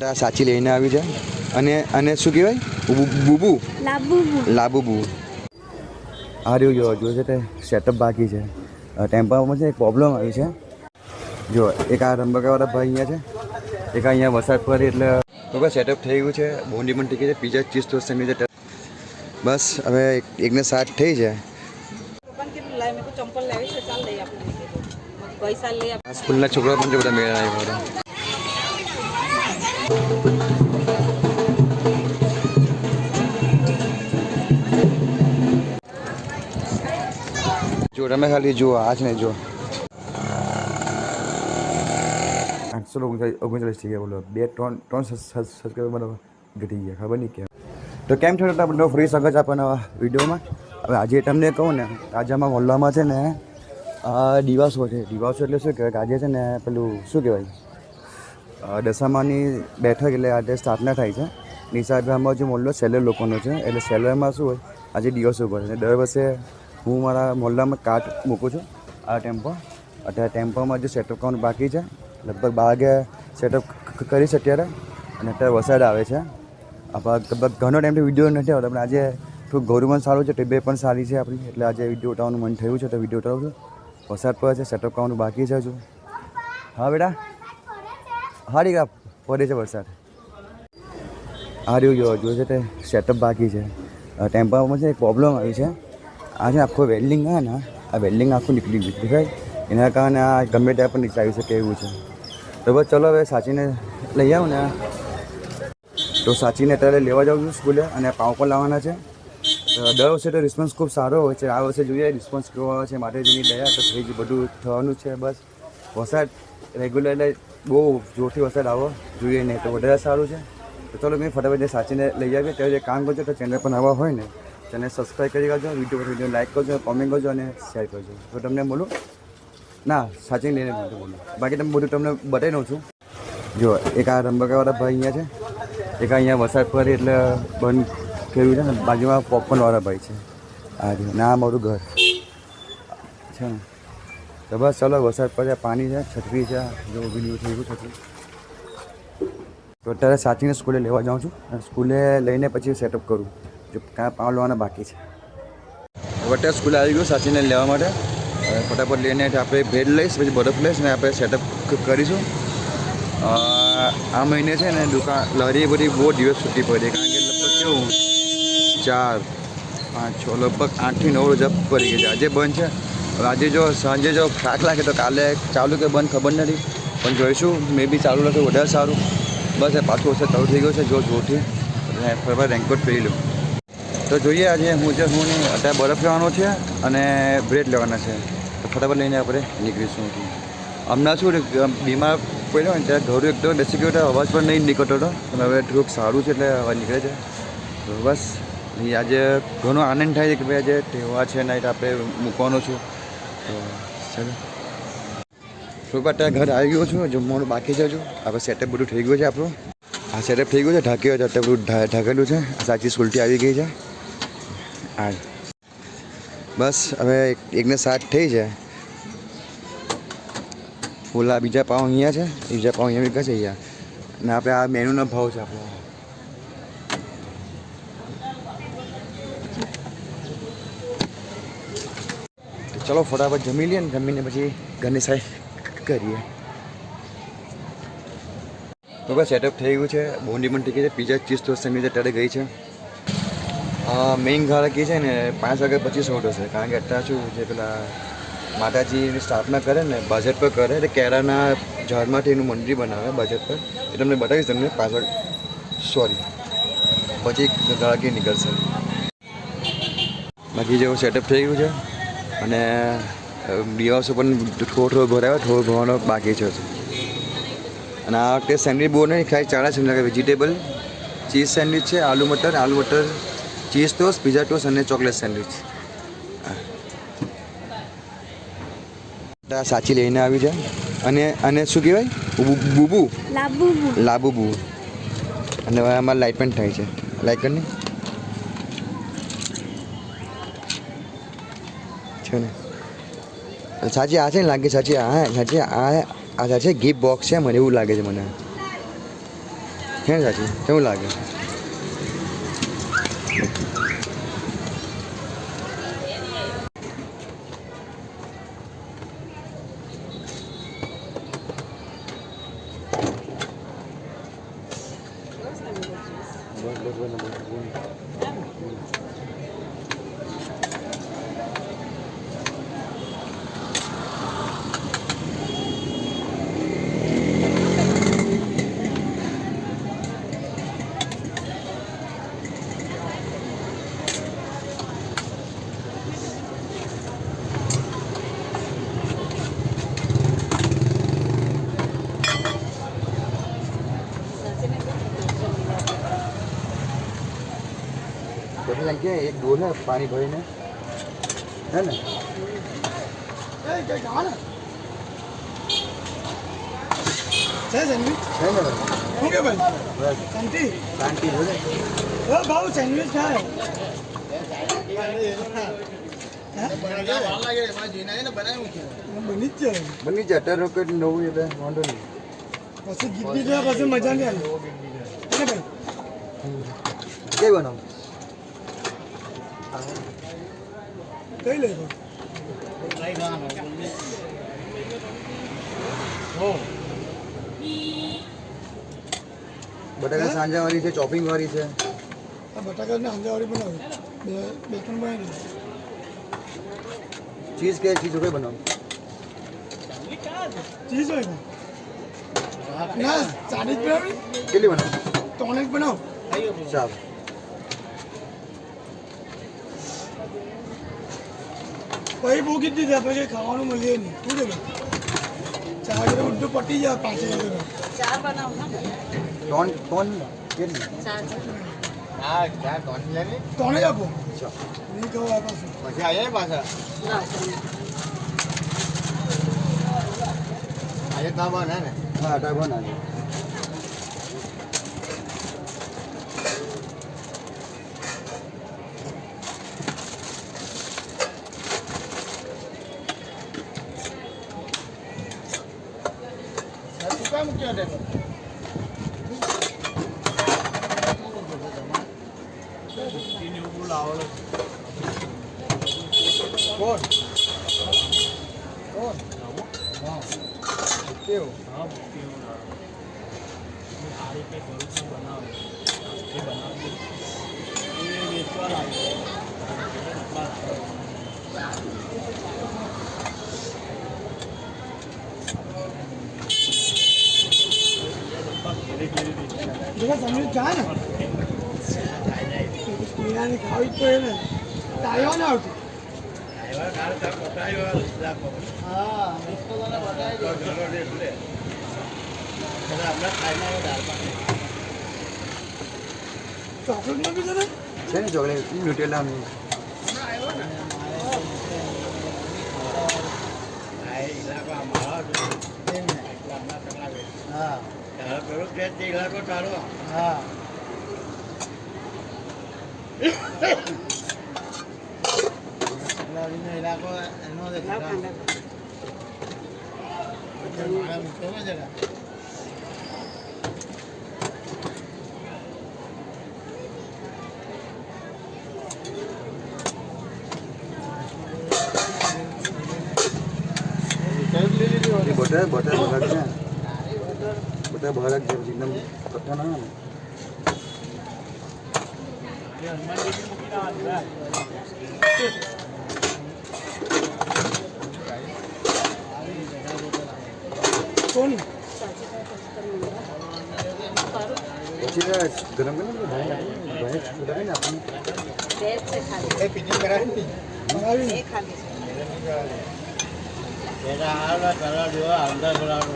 સાચી લઈને આવી છે અને અને શું કહેવાય? બુબુ? લાબુબુ. આ રહ્યું જો જોયું છે તે સેટઅપ બાકી છે. ટેમ્પામાં છે એક પ્રોબ્લેમ આવી છે. જો એક આ રંબકાવાળા ભાઈ અહીંયા છે. એક અહીંયા વરસાદ પડે એટલે બરાબર સેટઅપ થઈ ગયું છે. બોન્ડી પણ ટીકી છે. પીઝા ચીઝ તો સેમી છે બસ હવે એકને સાત થઈ છે. સ્કૂલના છોકરા પણ બધા મેળા આવ્યા હતા જો તમે ખાલી જુઓ આ જ. ને જો આઠસો ઓગણચાલીસ થઈ ગયા બોલો. બે, ત્રણ ત્રણ સબસ્ક્રાઈબર બરાબર ઘટી ગયા. ખબર નહીં કેમ. તો કેમ છો આપણે ફ્રી સ્વાગત છે આપણને વિડીયોમાં. હવે આજે તમને કહું ને, તાજામાં મોહલ્લામાં છે ને, આ દિવાસો છે. દિવાસો એટલે શું કહેવાય? આજે છે ને, પેલું શું કહેવાય? દશામાની બેઠક એટલે આજે સ્થાપના થાય છે. નિશાળમાં જે મોહલ્લો સેલર લોકોનો છે, એટલે સેલરમાં શું હોય, આજે દિવસ ઉપર છે. દર વર્ષે હું મારા મોહલ્લામાં કાર્ટ મૂકું છું આ ટેમ્પો. અત્યારે ટેમ્પોમાં જે સેટઅપ કરવાનું બાકી છે, લગભગ બાર વાગે સેટઅપ કરીશ અત્યારે અને અત્યારે વરસાદ આવે છે. આપણા ઘણો ટાઈમથી વીડિયો નથી આવતો, પણ આજે થોડું ગૌરવમાં સારું છે, ટેબે પણ સારી છે આપણી. એટલે આજે વીડિયો ઉઠાવવાનું મન થયું છે, તો વીડિયો ઉઠાવું છું. વરસાદ પડે છે, સેટઅપ કરવાનું બાકી છે હજુ. હા બેટા? હા દીકરા પડે છે વરસાદ. આ રહ્યું જોવા જોયું છે તે સેટઅપ બાકી છે. ટેમ્પામાં છે એક પ્રોબ્લેમ આવી છે. આ છે આખું વેલ્ડિંગ આવે ને, આ વેલ્ડિંગ આખું નીકળી ગયું દેખાય? એના કારણે આ ગમે ત્યાં પણ નીચે આવી શકે એવું છે. તો બસ ચલો હવે સાચીને લઈ આવું ને તો સાચીને અત્યારે લેવા જાઉં છું સ્કૂલે અને પાઉં પણ લાવવાના છે. દર વર્ષે તો રિસ્પોન્સ ખૂબ સારો હોય છે. આ વર્ષે જોઈએ રિસ્પોન્સ કેવો આવે છે માતાજીની દયા તો થઈ જ બધું થવાનું છે બસ. વરસાદ રેગ્યુલર એટલે બહુ જોરથી વરસાદ આવો, જોઈએ નહીં તો વધારે સારું છે. તો ચલો મેં ફટાફટ સાચીને લઈ આવીએ. ત્યારે જે કામ કરજો તો ચેનલ પર નવા હોય ને ચેનલ સબસ્ક્રાઈબ કરી કરજો વીડિયો પર વીડિયો લાઇક કરજો કોમેન્ટ કરજો અને શેર કરજો. તો તમને બોલું, ના, સાચી લઈને બોલું બાકી તમે બધું તમને બતાવી દઉં છું. જો, એક આ રંબકાવાળા ભાઈ અહીંયા છે. એક અહીંયા વરસાદ પડે એટલે બંધ કર્યું છે ને, બાજુમાં પોપકોર્નવાળા ભાઈ છે. આ ના મારું ઘર. છે ને. તો બસ ચલો, વરસાદ પડે, પાણી છે છત્રી છે, જો ઊભી નહીં થઈ ગયું છત્રી તો અત્યારે સાચીને સ્કૂલે લેવા જાઉં છું અને સ્કૂલે લઈને પછી સેટઅપ કરું, જો કાં પાવ લેવાના બાકી છે. અત્યારે સ્કૂલે આવી ગયું સાચીને લેવા માટે. ફટાફટ લઈને આપણે ભેડ લઈશ, પછી બરફ લઈશ ને આપણે સેટઅપ કરીશું. આ મહિને છે ને દુકાન લારી બધી બહુ દિવસ છૂટી પડી કારણ કે લગભગ કેવું, ચાર, પાંચ, છ, લગભગ આઠથી નવ રજા પડી ગઈ છે. આજે બંધ છે. આજે જો સાંજે જો ખાક લાગે તો કાલે ચાલુ કે બંધ ખબર નથી. પણ જોઈશું મે બી ચાલુ લાગે વધારે સારું. બસ એ પાછું વરસાદ ચાલુ થઈ ગયો છે જો જોરથી. એટલે ફરવા રેનકોટ પહેરી લઉં. તો જોઈએ આજે હું જે હું અત્યારે બરફ લેવાનો છે અને બ્રેડ લેવાના છે. તો ફટાફટ લઈને આપણે નીકળીશું હમણાં શું બીમાર પડ્યો ને ત્યારે ઘરું એકદમ બેસી ગયો અવાજ પણ નહીં નીકળતો હતો. પણ હવે થોડુંક સારું છે એટલે અવાજ નીકળે છે. બસ આજે ઘણો આનંદ થાય છે કે ભાઈ આજે તહેવાર છે નાઇટ આપણે મૂકવાનો છું. તો ચાલો. થોડુંક અત્યારે ઘર આવી ગયો છું. જમવાનું બાકી છે હજુ. આપણે સેટઅપ બધું થઈ ગયું છે આપણું. આ સેટઅપ થઈ ગયું છે ઢાંક્યું છે, અત્યારે બધું ઢાંકેલું છે. સાચી સુલટી આવી ગઈ છે. હા બસ, હવે એકને સાત થઈ છે. ઓલા બીજા પાઉં અહીંયા છે. બીજા પાઉં અહીંયા મૂક્યા છે. અહીંયા અને આપણે આ મેનુનો ભાવ છે આપણો. ચલો ફટાફટ જમી લઈએ ને જમીને પછી ઘરની સાઈડ કરીએ. તો બસ સેટઅપ થઈ ગયું છે. બોન્ડી પણ ટીકી છે પીઝા ચીઝ ટોસ્ટ સેન્ડવિચ અત્યારે ગઈ છે. મેઇન ગાળકી છે ને, પાંચ વાગે પછી શોટ હશે. કારણ કે અત્યારે શું જે પેલા માતાજીની સ્થાપના કરે ને બજેટ પર કરે, એટલે કેળાના ઝાડમાંથી એનું મંદિર બનાવે બજેટ પર. એ તમને બતાવીશ તમને પાંચ સોરી પછી ગાળકી નીકળશે. બાકી જેવું સેટઅપ થઈ ગયું છે. અને દિવસો પણ થોડો થોડો ભરાયો થોડો ભરવાનો બાકી છે. અને આ વખતે સેન્ડવિચ બહુ નહીં ખાલી ચાળા છે વેજીટેબલ ચીઝ સેન્ડવિચ છે aloo matar aloo matar cheese toast pizza toast અને ચોકલેટ સેન્ડવિચ. સાચી લઈને આવી છે. અને અને શું કહેવાય? બુબુ. લાબુબુ. લાબુબુ. અને હવે અમારે લાઇટ પણ થાય છે. લાઇટ કરીને છે ને? સાચી આ છે ને લાગે સાચી આ સાચી આ આ સાચી ગિફ્ટ બોક્સ છે મને એવું લાગે છે મને. કેમ સાચી? કેવું લાગે. પછી એમ કે એક ડોલ પાણી ભરીને. હે ને? બની જ જાય. અત્યારે રોકેટ નવું એટલે વાંધો નહીં. પછી ગીતી પછી મજા નહીં આવે. કઈ બનાવું? કઈ લઈ બટાકા સાંજા વાળી છે ચોપિંગ વાળી છે બટાકાને સાંજાવાળી બનાવી. બે બે ત્રણ બનાવી ચીઝ કે ચીઝ કઈ બનાવું. ચીઝ હોય ને? ચાલીસ બનાવી. કેટલી બનાવું? ત્રણ એક બનાવ. ચાલ પછી બહુ કીધી દીધા પછી ખાવાનું મળીએ નહીં. શું કે ચાર કિલો બધું પટી જાય પાંચ કિલો ચાર બનાવો ને. ત્રણ ત્રણ ત્રણે જ આપો. ચાલ પછી કહું પાછા પાછું? ના ને. હા બનાવી સેન્ડવિચ ખાય ને. પીણાની ખાવી જ પડે ને. તાઈવાન આવતી. ચોકલેટમાં બી છે ને છે ને ચોકલેટ? ન્યુટેલા હા લાવ કાંદા એ બટર બટર છે બટર ભરાક છે પછી એકદમ કઠા ના આવે ને. કોણ પછી એ ગરમ કરીને ભાઈ ભાઈ લગાવીને આપણને બે જ છે ખાલી બનાવી એ ખાલી છે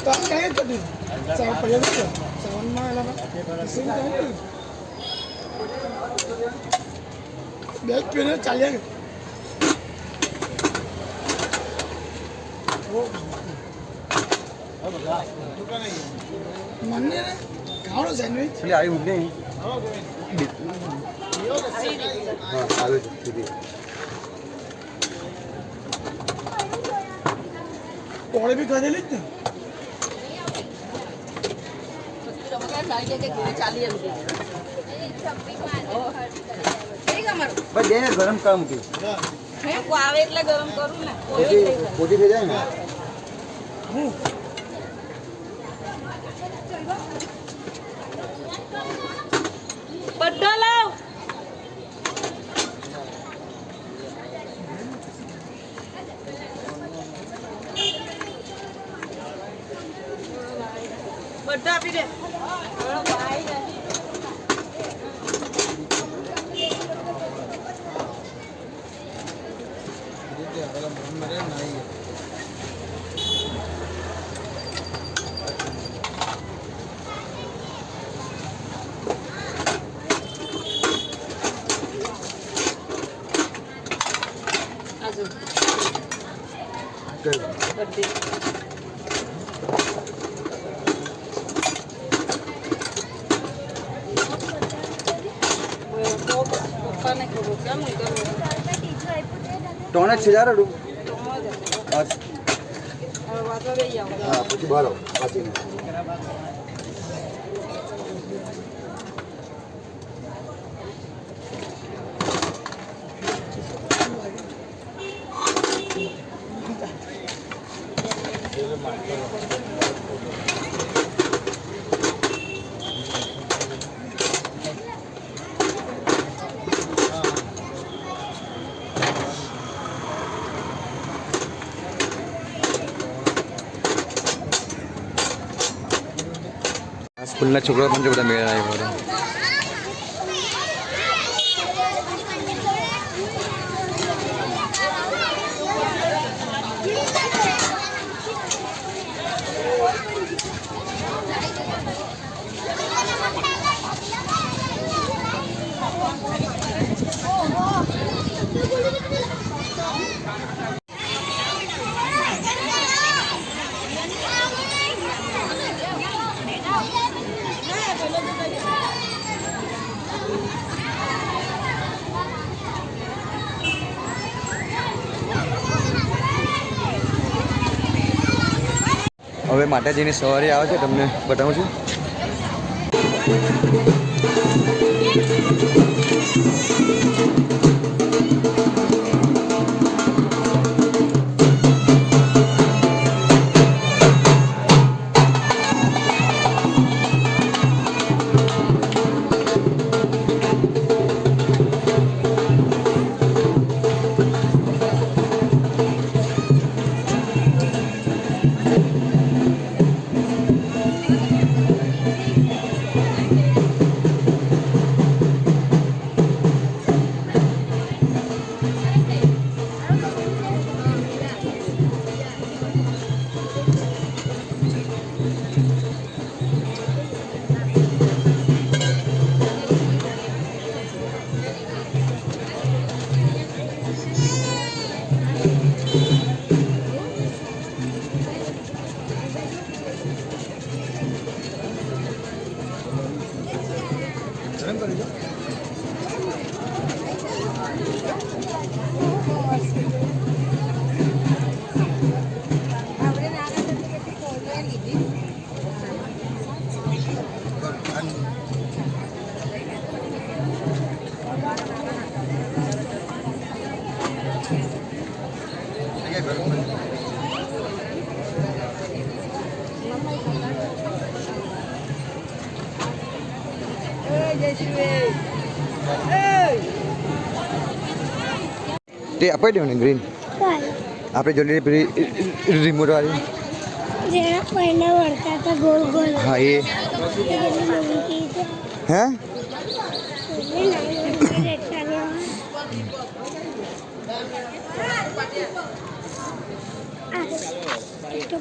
તો કઈ જ હતી ચાર પૈસા છે સેવનમાં એલા સિંગ કઈ બે જ પીને ચાલ્યા ગયા મને ને ખાવાનો સેન્ડવિચ એટલે આવી મૂક નહીં હા આવે છે સુધી પોળે બી ખાધેલી જ ને ચાલી એમ કે ઠીક અમારું બસ બે ગરમ કરવા મૂકી. હે આવે એટલે ગરમ કરું ને. પોતી થઈ જાય. ને બધા લાવ બધા આપી દે ટોને છે હજાર પછી બહાર સ્કૂલના છોકરા પણ જો બધા મેળા આવ્યા હવે માતાજીની સવારી આવે છે તમને બતાવું છું. તે અપાઈ દેવું ને ગ્રીન આપણે જોઈ લઈએ પેલી રિમોટ વાળી જેના પહેલા વળતા હતા ગોળ ગોળ હા એ એ બધી મૂકી છે હે એટલે નાની નાની રેટાનો આ એ તો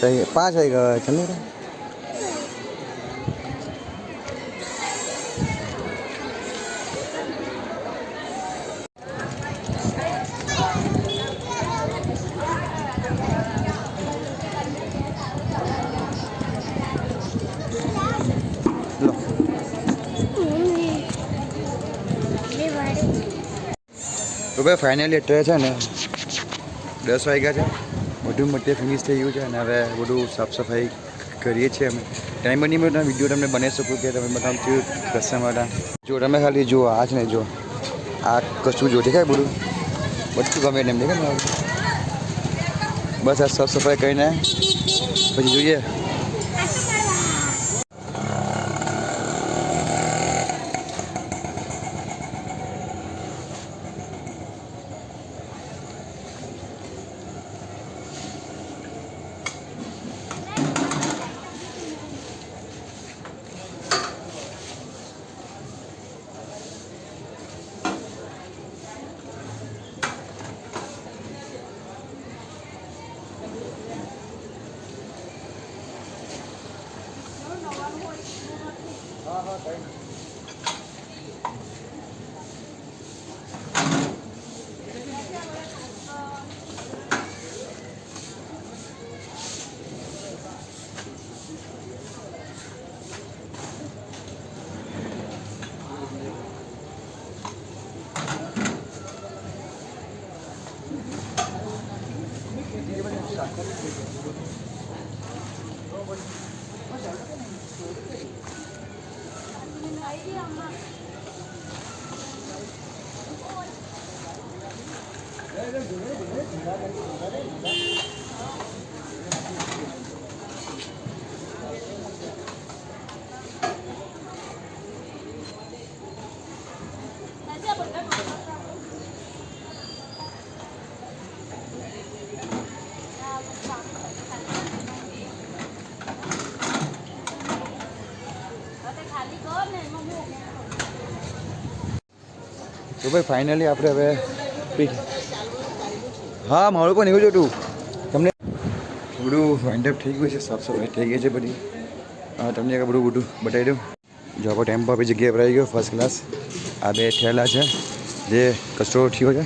થઈ પાંચ વાગી ગયા છે ને તો ભાઈ ફાઇનલી અત્યારે છે ને દસ વાગ્યા છે. બધું મટીરિયલ ફિનિશ થઈ ગયું છે અને હવે બધું સાફ સફાઈ કરીએ છીએ અમે. ટાઈમ બની મેં વીડિયો તમને બનાવી શકું કે તમે બધા થયું કસ્ટમર જો તમે ખાલી જુઓ, આ જ ને જો. આ કશું જો દેખાય બધું? બધું ગમે એમ દેખાય બસ આ સાફ સફાઈ કરીને પછી જોઈએ. તો ભાઈ ફાઇનલી આપણે હવે હા, મારું પણ એવું જ હતું. તમને બધું વાઇન્ડઅપ થઈ ગયું છે, સાફ સફાઈ થઈ ગઈ છે બધી. હા, તમને એક બધું બધું બતાવી દઉં. જો આપણો ટેમ્પો આપણી જગ્યાએ ભરાઈ ગયો ફર્સ્ટ ક્લાસ આ બે ઠેલા છે જે કચરો થયો છે.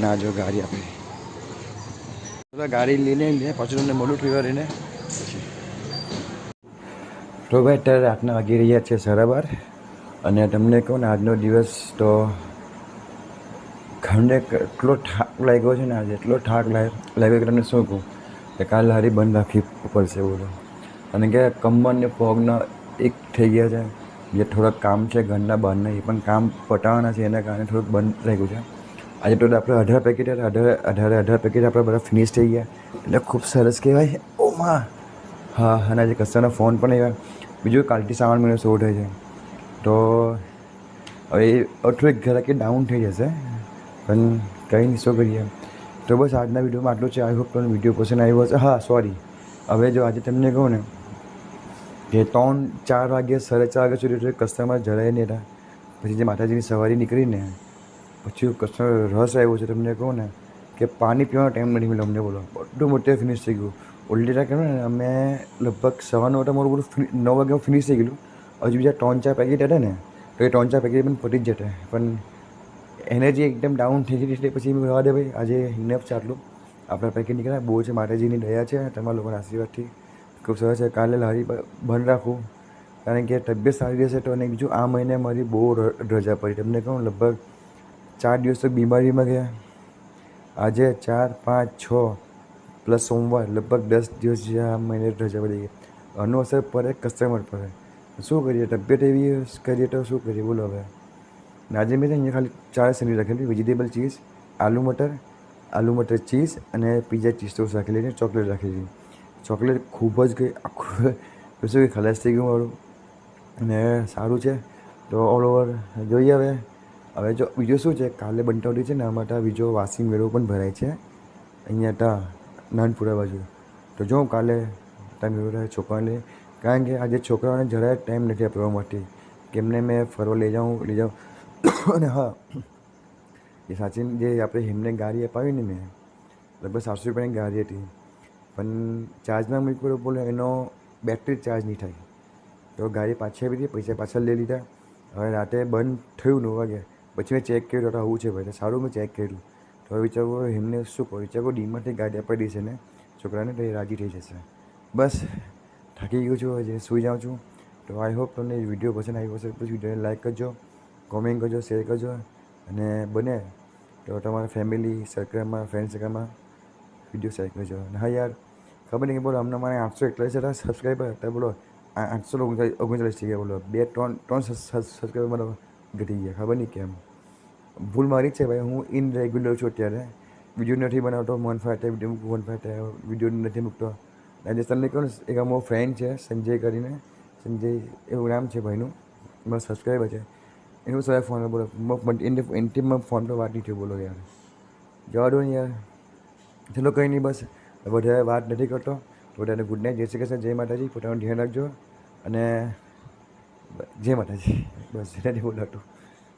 ના, જો ગાડી આપણી ગાડી લઈને લે પાછું તમને થયું રહીને પછી તો ભાઈ, અત્યારે રાતના વાગી રહ્યા છે સરાબર બાર. અને તમને કહું ને, આજનો દિવસ તો ઘરને એટલો થાક લાગ્યો છે ને આજે, એટલો લાગ- લાગ્યો કે તમને શું કહું? કે કાલે હારી બંધ રાખવી પડશે બોલો. અને કે કમરને પગના એક થઈ ગયા છે, જે થોડાક કામ છે ઘરના બહારના એ પણ કામ પટાવવાના છે એના કારણે થોડુંક બંધ રહી ગયું છે. આજે તો આપણે અઢાર પેકેટ અઢાર, અઢારે, અઢાર પેકેટ આપણે બધા ફિનિશ થઈ ગયા. એટલે ખૂબ સરસ કહેવાય. ઓમાં હા, અને આજે કસ્ટમરના ફોન પણ આવ્યા. બીજું કાલથી સામાન મહિનો શો થાય છે તો હવે એ અઠવાડિયે ઘરાકી ડાઉન થઈ જશે. પણ કંઈ નહીં, શું કરીએ? તો બસ આજના વિડીયોમાં આટલું છે. આઈ હોપ તમને વીડિયો પસંદ આવ્યો હશે. હા સોરી હવે જો આજે તમને કહું ને કે ત્રણ, ચાર વાગ્યા સાડા ચાર વાગ્યા સુધી કસ્ટમર જરાય નહીં હતા. પછી જે માતાજીની સવારી નીકળીને પછી કસ્ટમર રસ આવ્યો છે તમને કહું ને કે પાણી પીવાનો ટાઈમ નથી મળ્યો. અમને બોલો, બધું મોટે ફિનિશ થઈ ગયું. ઓલરેડી કહેવાય ને, અમે લગભગ સવારનો વટા મારું બધું નવ વાગ્યા ફિનિશ થઈ ગયેલું. હજુ બીજા ત્રણ, ચાર પેકેટ હતા ને, તો એ ત્રણ, ચાર પેકેટ પણ પતી જ જતા. પણ એનર્જી એકદમ ડાઉન થઈ ગઈ એટલે પછી રહેવા દે ભાઈ, આજે ઇનફ છે આટલું. આપણા પેકેટ નીકળ્યા બહુ છે, માતાજીની દયા છે તમારા લોકોના આશીર્વાદથી ખૂબ સરસ છે. કાલે લારી બંધ રાખું. કારણ કે તબિયત સારી રહેશે તો અને બીજું આ મહિને મારી બહુ રજા પડી. તમને કહું લગભગ ચાર દિવસ તો બીમારીમાં ગયા. આજે ચાર, પાંચ, છ પ્લસ સોમવાર, લગભગ દસ દિવસ જે આ મહિને રજા પડી ગઈ. આનું અસર પડે કસ્ટમર પર. શું કરીએ? તબિયત એવી કરીએ તો શું કરીએ? બોલો હવે. ને આજે મેં અહીંયા ખાલી ચાર સેન્ડવિચ રાખેલી vegetable cheese, aloo matar aloo matar cheese અને પીઝા ચીઝ ટોસ રાખેલી છે, ચોકલેટ રાખેલી ચોકલેટ ખૂબ જ કંઈ આખું શું કે ખલાસ થઈ ગયું મારું. અને સારું છે, તો ઓલ ઓવર જોઈએ હવે. હવે જો બીજું શું છે, કાલે બંટાવડી છે ને આમાં ત્યાં બીજો વાસી મેળો પણ ભરાય છે, અહીંયા ત્યાં નાનપુરા બાજુ. તો જો કાલે ત્યાં મેળો રહે છોકરાને કારણ કે આજે છોકરાઓને જરાય ટાઈમ નથી આપવા માટે. કેમને મેં ફરવા લઈ જાઉં લઈ જાઉં. અને હા, એ સાચી જે આપણે એમને ગાડી અપાવી ને મેં, લગભગ સાતસો રૂપિયાની ગાડી હતી. પણ ચાર્જના મૂક્યો બોલે એનો બેટરી ચાર્જ નહીં થાય. તો ગાડી પાછી આપી હતી પૈસા પાછળ લઈ લીધા. હવે રાતે બંધ થયું નવ વાગે. પછી મેં ચેક કર્યું તો આવું છે ભાઈ સારું મેં ચેક કર્યું. તો હવે વિચારો એમને શું કહું? વિચારો ડીમાંથી ગાડી આપી દેશે ને છોકરાને તો એ રાજી થઈ જશે. બસ, થાકી ગયો છું હજી સૂઈ જાઉં છું. તો આઈ હોપ તમને વીડિયો પસંદ આવ્યો હશે. પછી વિડીયોને લાઈક કરજો. કોમેન્ટ કરજો, શેર કરજો અને બને તો તમારા ફેમિલી સર્કલમાં ફ્રેન્ડ સર્કલમાં વીડિયો શેર કરજો. અને હા યાર, ખબર નહીં કે બોલો, હમણાં મારે આઠસો એકતાલીસ હતા સબસ્ક્રાઈબર હતા, બોલો આઠસો ઓગણચાલીસ થઈ ગયા, બોલો. બે, ત્રણ ત્રણ સબસ્ક્રાઈબર મને ઘટી ગયા, ખબર નહીં કેમ. ભૂલ મારી છે ભાઈ, હું ઇન રેગ્યુલર છું અત્યારે. વીડિયો નથી બનાવતો મન ફાટે વીડિયો મન ફાટે વીડિયો નથી મૂકતો. રાજસ્થાનને કહું એક અમારો ફ્રેન્ડ છે, સંજય કરીને. સંજય એવું નામ છે ભાઈનું મારો સબસ્ક્રાઈબર છે. એનું સવારે ફોન બોલો એન્ટીમાં ફોન પર વાત નહીં થયું બોલો યાર. જવા દો ને યાર. ચલો કંઈ નહીં બસ. વધારે વાત નથી કરતો. બધાને ગુડ નાઇટ જય શ્રી કૃષ્ણ, જય માતાજી. પોતાનું ધ્યાન રાખજો. અને જય માતાજી. બસ નથી બોલાતું.